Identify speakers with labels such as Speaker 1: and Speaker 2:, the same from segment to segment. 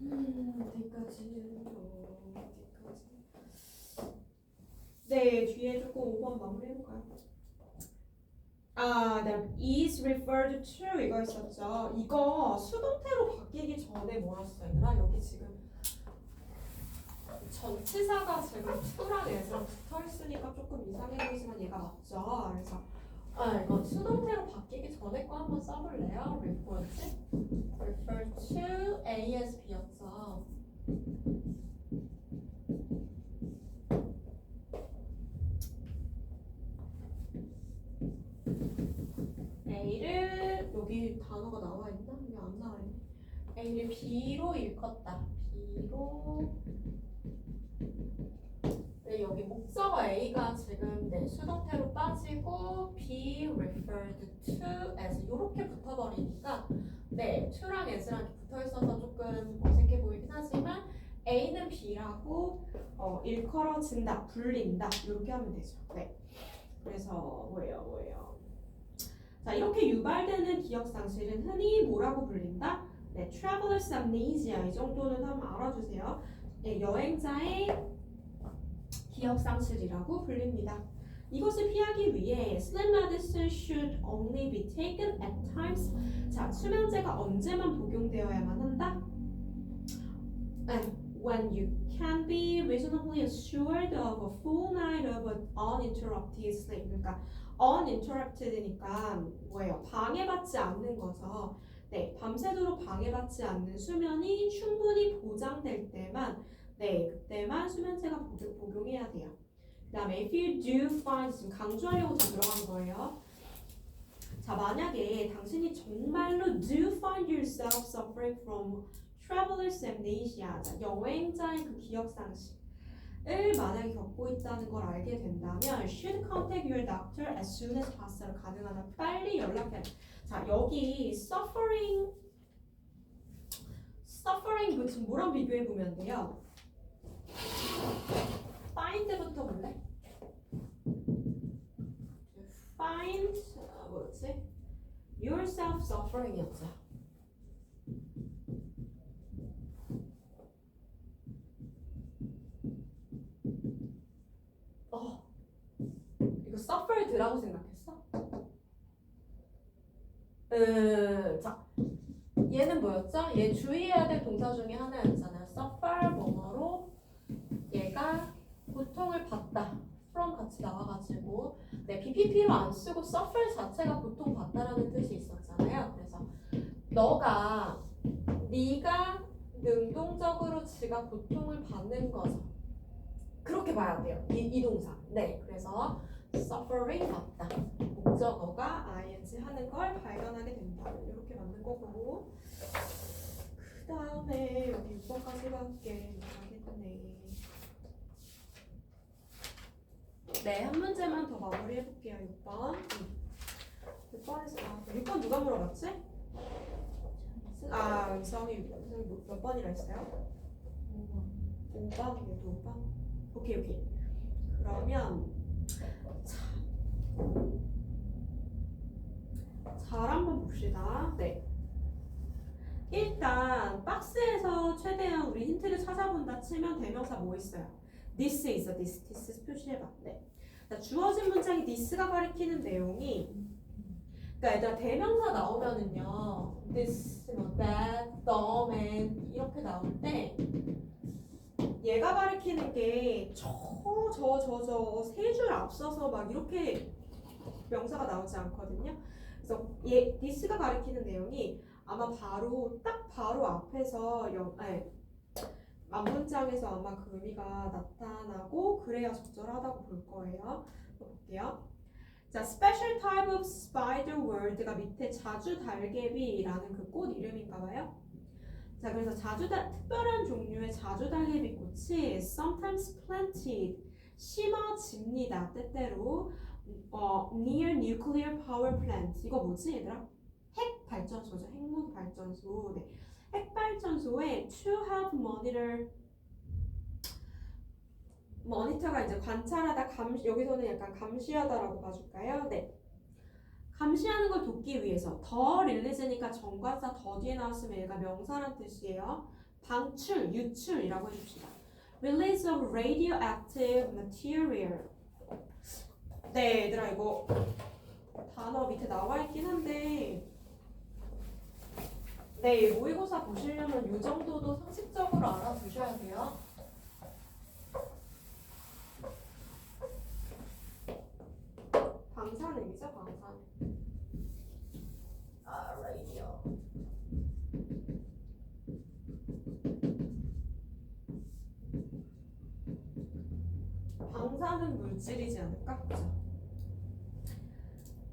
Speaker 1: 음, 뒤까지. 네, 뒤에 조금 5번 마무리해볼까요? 아, 네, is referred to 이거 있었죠. 이거 수동태로 바뀌기 전에 뭐였어, 얘들아? 여기 지금 전치사가 지금 to랑 s랑 붙어 있으니까 조금 이상해 보이지만 얘가 맞죠. 그래서 아, 이거 수동태로 바뀌기 전에 거 한번 써볼래요? refer to ASB였죠. A를 여기 단어가 나와 있나? 여기 안 나와 있네. A를 B로 일컫다. B로 네, 여기 목적어 A가 지금 네, 수동태로 빠지고 be referred to as 이렇게 붙어버리니까 네, to랑 as랑 이렇게 붙어 있어서 조금 어색해 보이긴 하지만 A는 B라고 어, 일컬어진다, 불린다 이렇게 하면 되죠. 네. 그래서 뭐예요, 뭐예요? 자, 이렇게 유발되는 기억 상실은 흔히 뭐라고 불린다? 네, traveler's amnesia 이 정도는 한번 알아주세요. 네, 여행자의 기억 상실이라고 불립니다. 이것을 피하기 위해 sleep medicine should only be taken at times. 자, 수면제가 언제만 복용되어야만 한다? 네, when you can be reasonably assured of a full night of uninterrupted sleep. 그러니까 uninterrupted니까 뭐예요? 방해받지 않는 거죠. 네, 밤새도록 방해받지 않는 수면이 충분히 보장될 때만 네, 그때만 수면제가 복용, 복용해야 돼요. 그 다음에 if you do find 지금 강조하려고 더 들어간 거예요. 자, 만약에 당신이 정말로 do find yourself suffering from traveler's amnesia, 자, 여행자의 그 기억 상실 을 만약에 겪고 있다는 걸 알게 된다면 should contact your doctor as soon as possible 가능하면 빨리 연락해. 자, 여기 suffering suffering 그 지금 뭐랑 비교해 보면 돼요. Find부터 볼래? find 아, 뭐였지? yourself suffering이었죠. 어, 이거 suffered라고 생각했어? 음, 자, 얘는 뭐였죠? 얘 주의해야 될 동사 중에 하나였잖아요. suffer 뭐뭐로 얘가 고통을 받다. from 같이 나와가지고 네, BPP로 안 쓰고 suffer 자체가 고통 받다라는 뜻이 있었잖아요. 그래서 너가 네가 능동적으로 지가 고통을 받는 거죠. 그렇게 봐야 돼요. 이, 이 동사. 네, 그래서 suffering 맞다. 목적어가 ing 하는 걸 발견하게 된다. 이렇게 맞는 거고. 그 다음에 여기 6번까지 밖에 못하겠네. 네, 한 문제만 더 마무리해 볼게요. 6번. 6번에서 아, 6번 누가 물어봤지? 아, 은성이 은성이 몇 번이라 했어요? 5번. 5번, 얘도 5번. 오케이, 오케이. 그러면 자, 잘 한번 봅시다. 네. 일단 박스에서 최대한 우리 힌트를 찾아본다 치면 대명사 뭐 있어요? This 있어, this, this 표시해봐. 네. 자, 주어진 문장이 this가 가리키는 내용이 그러니까 얘들아 대명사 나오면은요 this, 뭐 that, the, man 이렇게 나올 때 얘가 가리키는 게 저 저 저 저 세 줄 앞서서 막 이렇게 명사가 나오지 않거든요. 그래서 얘 this가 가리키는 내용이 아마 바로 딱 바로 앞에서 영, 아니, 앞문장에서 아마 그 의미가 나타나고 그래야 적절하다고 볼 거예요. 볼게요. 자, special type of spider word가 밑에 자주 달개비라는 그 꽃 이름인가 봐요. 자, 그래서 자주 달 특별한 종류의 자주 달개비 꽃이 sometimes planted 심어집니다. 때때로 어, near nuclear power plant 이거 뭐지 얘들아? 핵 발전소죠. 핵무기 발전소. 네. 핵 발전소에 to help monitor 모니터가 이제 관찰하다 감시 여기서는 약간 감시하다라고 봐줄까요? 네.
Speaker 2: 감시하는 걸 돕기 위해서 더 릴리즈니까 정관사 더 뒤에 나왔으면 얘가 명사란 뜻이에요. 방출, 유출이라고 해줍시다. Release of radioactive material. 네, 얘들아 이거 단어 밑에 나와 있긴 한데 네, 모의고사 보시려면 이 정도도
Speaker 1: 상식적으로 알아두셔야 돼요.
Speaker 2: 방사능이죠, 방사능.
Speaker 1: 아, 라디오.
Speaker 2: 방사능 물질이지 않을까? 그죠?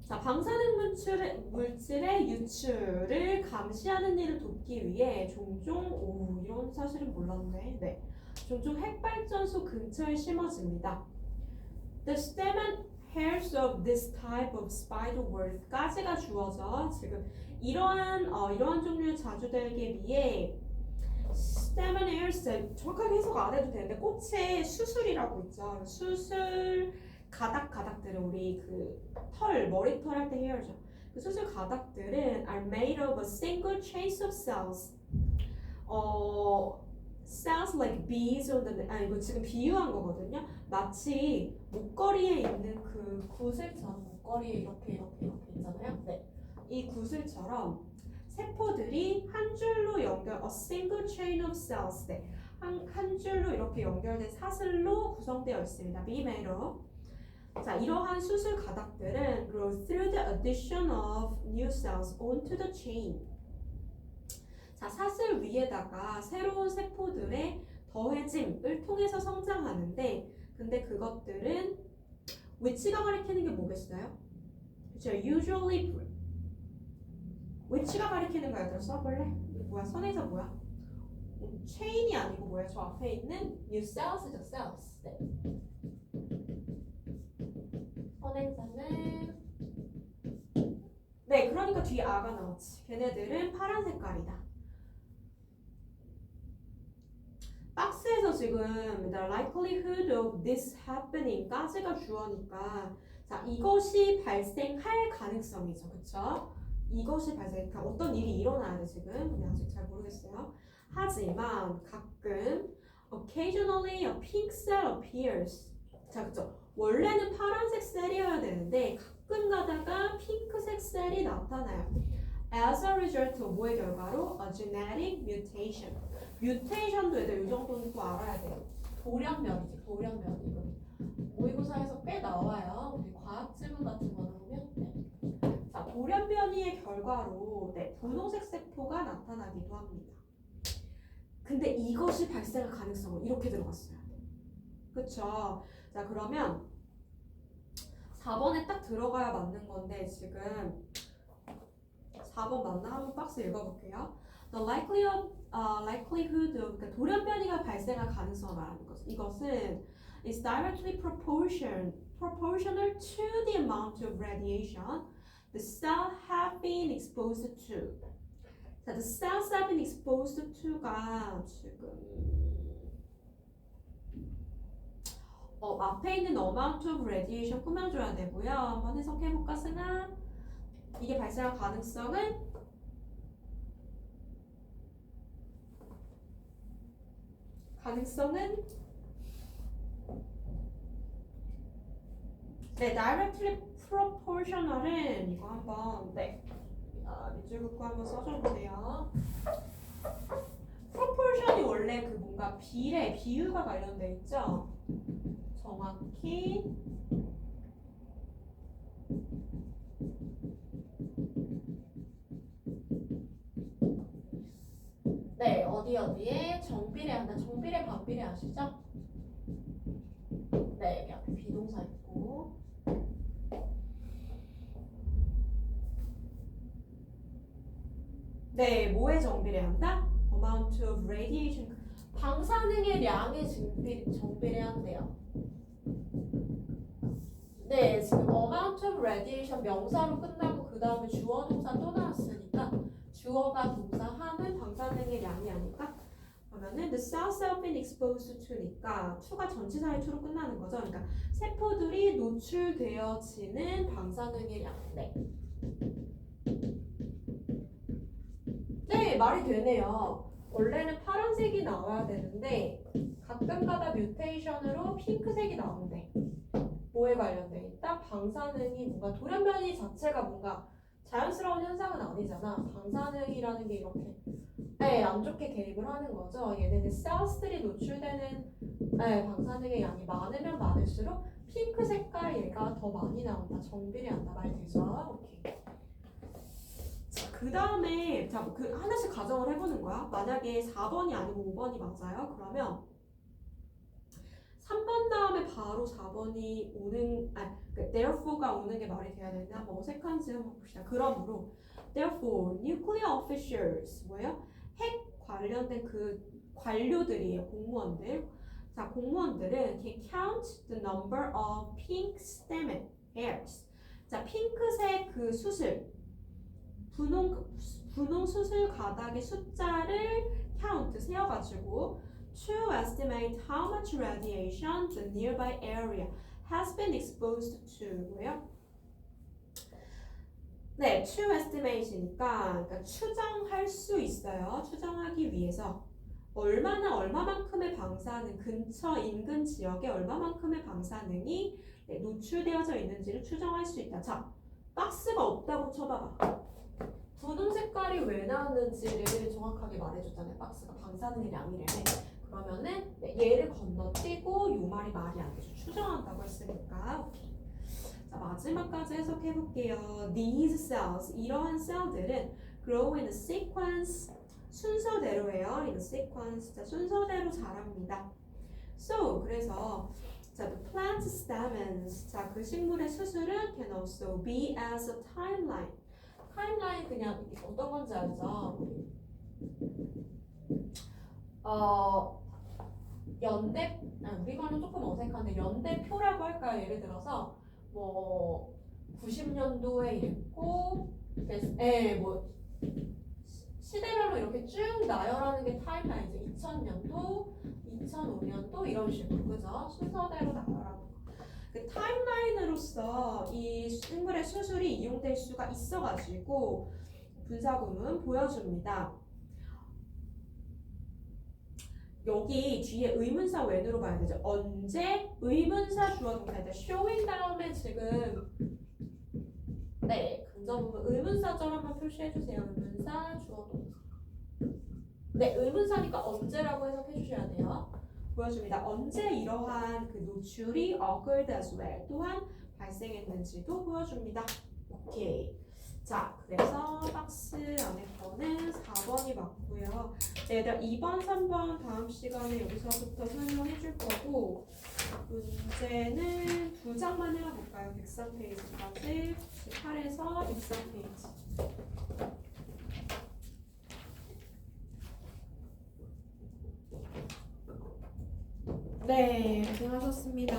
Speaker 2: 자, 방사능 물질의, 물질의 유출을 감시하는 일을 돕기 위해 종종 오 이런 사실은 몰랐네. 네, 종종 핵발전소 근처에 심어집니다. The stem and hairs of this type of spider web까지가 주어져 지금 이러한 어, 이러한 종류의 자주들에게 비해 stem and hairs 정확하게 해석 안 해도 되는데 꽃의 수술이라고 있죠. 수술 가닥 가닥들은 우리 그 털 머리털 할 때 헤어죠. 그 수술 가닥들은 are made of a single chain of cells. 어 cells like bees on the 아 이거 지금 비유한 거거든요. 마치 목걸이에 있는 그
Speaker 1: 구슬처럼 목걸이에 이렇게 이렇게 이렇게 있잖아요. 네.
Speaker 2: 이 구슬처럼 세포들이 한 줄로 연결, a single chain of cells, 네. 한, 한 줄로 이렇게 연결된 사슬로 구성되어 있습니다. 미메로. 자, 이러한 수술 가닥들은 through the addition of new cells onto the chain. 자, 사슬 위에다가 새로운 세포들의 더해짐을 통해서 성장하는데, 근데 그것들은 which가 가리키는 게 뭐겠어요? 그렇죠. usually which가 가리키는 거 얘들아 써볼래? 뭐야? 선에서 뭐야? 음, 체인이 아니고 뭐야? 저 앞에 있는
Speaker 1: New cells죠, cells. 네.
Speaker 2: 네, 그러니까 뒤에 아가 나왔지. 걔네들은 파란 색깔이다. 박스에서 지금 the likelihood of this happening까지가 주어니까 자 이것이 발생할 가능성이죠, 그쵸? 이것이 발생, 그러니까 어떤 일이 일어나야 돼 지금. 근데 아직 잘 모르겠어요. 하지만 가끔 occasionally a pink cell appears. 자, 그쵸? 원래는 파란색 셀이어야 되는데 가끔 가다가 핑크색 셀이 나타나요. As a result of 뭐의 결과로? A genetic mutation. 뮤테이션도 애들 이 정도는 또 알아야 돼요.
Speaker 1: 돌연변이지, 돌연변. 이거 모의고사에서 꽤 나와요. 우리 과학 지문 같은 거 나오면. 네.
Speaker 2: 자, 돌연변이의 결과로 네, 분홍색 세포가 나타나기도 합니다. 근데 이것이 발생할 가능성은 이렇게 들어갔어요. 그쵸? 자, 그러면 4번에 딱 들어가야 맞는 건데 지금 4번 맞나? 한번 박스 읽어볼게요. The likelihood, uh, likelihood of, 그러니까 돌연변이가 발생할 가능성을 말하는 것. 이것은 is directly proportion, proportional to the amount of radiation the cell have been exposed to. 자, the cells have been exposed to가 지금 어, 앞에 있는 amount of radiation 꾸며줘야 되고요. 한번 해석해볼까, 승아? 이게 발생할 가능성은 가능성은 네, directly proportional은 이거 한번 네, 아, 밑줄 긋고 한번 써줘 보세요. proportion이 원래 그 뭔가 비례, 비율과 관련돼 있죠. 정확히
Speaker 1: 네, 어디 어디에 정비례한다. 정비례, 반비례 아시죠? 네, 여기 앞에 비동사 있고.
Speaker 2: 네, 뭐에 정비례 한다? amount of radiation
Speaker 1: 방사능의 량에 정비, 정비례 한대요. 네, 지금 amount of radiation 명사로 끝나고 그 다음에 주어 동사 또 나왔으니까 주어가 동사 하는
Speaker 2: 방사능의 양이 아닐까? 그러면은 the cells have been exposed to니까 to가 전치사의 to로 끝나는 거죠. 그러니까 세포들이 노출되어지는
Speaker 1: 방사능의 량. 네. 네, 말이 되네요. 원래는 파란색이 나와야 되는데 가끔가다 뮤테이션으로 핑크색이 나온대. 뭐에 관련돼 있다? 방사능이 뭔가 돌연변이 자체가 뭔가 자연스러운 현상은 아니잖아. 방사능이라는 게 이렇게 네, 안 좋게 개입을 하는 거죠. 얘네는 셀스들이 노출되는 네, 방사능의 양이 많으면 많을수록 핑크 색깔 얘가 더 많이 나온다. 정비례한다. 말 되죠? 오케이.
Speaker 2: 그 다음에 자, 그 하나씩 가정을 해보는 거야. 만약에 4번이 아니고 5번이 맞아요. 그러면 3번 다음에 바로 4번이 오는 아, 그 therefore가 오는 게 말이 돼야 되나? 뭐 어색한지 한번 봅시다. 그러므로 therefore nuclear officials 뭐예요? 핵 관련된 그 관료들이에요. 공무원들. 자, 공무원들은 can count the number of pink stem hairs. 자, 핑크색 그 수술 분홍 분홍 수술 가닥의 숫자를 count 세어 가지고 to estimate how much radiation the nearby area has been exposed to 뭐예요? 네, to estimate니까 그러니까 추정할 수 있어요. 추정하기 위해서 얼마나 얼마만큼의 방사능 근처 인근 지역에 얼마만큼의 방사능이 네, 노출되어져 있는지를 추정할 수 있다. 자, 박스가 없다고 쳐봐봐.
Speaker 1: 분홍 색깔이 왜 나왔는지를 정확하게 말해줬잖아요. 박스가 방사능의 양이래. 그러면은 네, 얘를 건너뛰고 요 말이 말이 안 되죠.
Speaker 2: 추정한다고 했으니까. 자 마지막까지 해석해 볼게요. These cells 이러한 셀들은 grow in a sequence 순서대로예요. in a sequence 자 순서대로 자랍니다. So 그래서 자 the plant stamens 자 그 식물의 수술은 can also be as a timeline.
Speaker 1: 타임라인 그냥 어떤 건지 알죠? 어 연대 아, 우리말은 조금 어색한데 연대표라고 할까요? 예를 들어서 뭐 90년도에 이랬고 예뭐 시대별로 이렇게 쭉 나열하는 게 타임라인이죠. 2000년도, 2005년도 이런 식으로 그죠? 순서대로 나열하는 거.
Speaker 2: 그 타임라인으로서 이 식물의 수술이 이용될 수가 있어가지고 분사구문 보여줍니다. 여기 뒤에 의문사 웬으로 봐야 되죠? 언제 의문사 주어 동사인데
Speaker 1: 쇼인 다음에 지금 네 근접 부분 의문사절 한번 표시해 주세요. 의문사 주어 동사. 네 의문사니까 언제라고 해석해 주셔야 돼요.
Speaker 2: 보여줍니다. 언제 이러한 그 노출이 occurred as well 또한 발생했는지도 보여줍니다. 오케이. 자, 그래서 박스 안에 거는 4번이 맞고요. 네, 얘들 2번, 3번 다음 시간에 여기서부터 설명해 줄 거고 문제는 두 장만 해볼까요? 103 페이지까지 18에서 23페이지. 네, 고생하셨습니다.